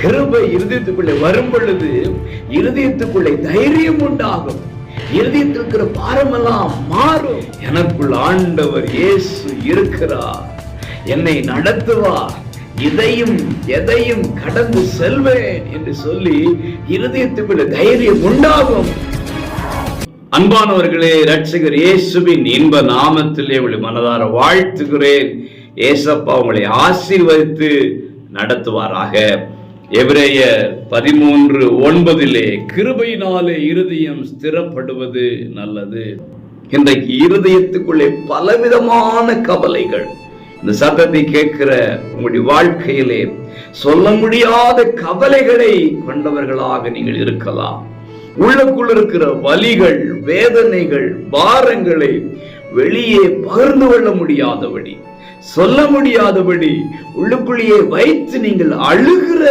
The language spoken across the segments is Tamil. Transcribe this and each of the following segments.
கிருபை இருதயத்துக்குள்ளே வரும் பொழுது இருதயத்துக்குள்ளே தைரியம் உண்டாகும். இருதயத்தில் இருக்கிற பாரமெல்லாம் மாறும். எனக்குள் ஆண்டவர் இயேசு இருக்கிறார். என்னை நடத்துவார். இதையும் எதையும் கடந்து செல்வேன் என்று சொல்லி இருதயத்துக்குள்ள தைரியம் உண்டாகும். அன்பானவர்களே ரட்சகர் இயேசுவின் இன்ப நாமத்திலே உங்களை மனதார வாழ்த்துகிறேன். ஏசப்பா உங்களை ஆசீர்வதித்து நடத்துவாராக. எபிரேயர் பதிமூன்று ஒன்பதிலே கிருபையினாலே இருதயம் ஸ்திரப்படுவது நல்லது. இன்றைக்கு இருதயத்துக்குள்ளே பலவிதமான கவலைகள். இந்த சத்தத்தை கேட்கிற உங்களுடைய வாழ்க்கையிலே சொல்ல முடியாத கவலைகளை கொண்டவர்களாக நீங்கள் இருக்கலாம். உள்ளக்குள் இருக்கிற வலிகள் வேதனைகள் பாரங்களை வெளியே பகிர்ந்து கொள்ள முடியாதபடி. சொல்ல முடியாதபடி உள்ளுக்குள்ளேயே வைத்து நீங்கள் அழுகிற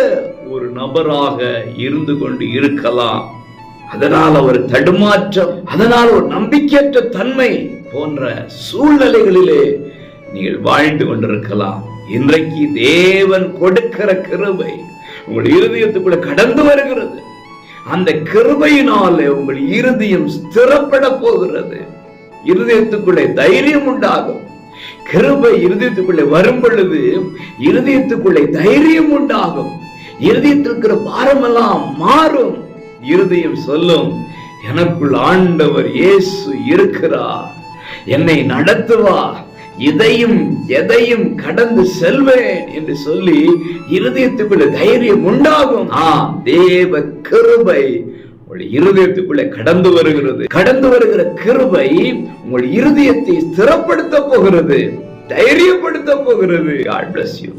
ஒரு நபராக இருந்து கொண்டு இருக்கலாம். அதனால் ஒரு தடுமாற்றம் அதனால் ஒரு நம்பிக்கையற்ற தன்மை போன்ற சூழ்நிலைகளிலே நீங்கள் வாழ்ந்து கொண்டிருக்கலாம். இன்றைக்கு தேவன் கொடுக்கிற கிருபை உங்கள் இருதயத்துக்குள்ள கடந்து வருகிறது. அந்த கிருபையினாலே உங்கள் இருதயம் ஸ்திரப்பட போகிறது. இருதயத்துக்குள்ளே தைரியம் உண்டாகும். கிருபை இருதயத்துக்குள்ளே வரும் பொழுது இருதயத்துக்குள்ளே தைரியம் உண்டாகும். இருதயத்தில் இருக்கிற பாரமெல்லாம் மாறும். இருதயம் சொல்லும் எனக்குள் ஆண்டவர் இயேசு இருக்கிறார். என்னை நடத்துவார். இதையும் எதையும் கடந்து செல்வேன் என்று சொல்லி இருதயத்துக்குள்ள தைரியம் உண்டாகும். ஆ தேவ கிருபை உங்கள் இருதயத்துக்குள்ளே கடந்து வருகிறது. கடந்து வருகிற கிருபை உங்கள் இருதயத்தை ஸ்திரப்படுத்த போகிறது தைரியப்படுத்த போகிறது. God bless you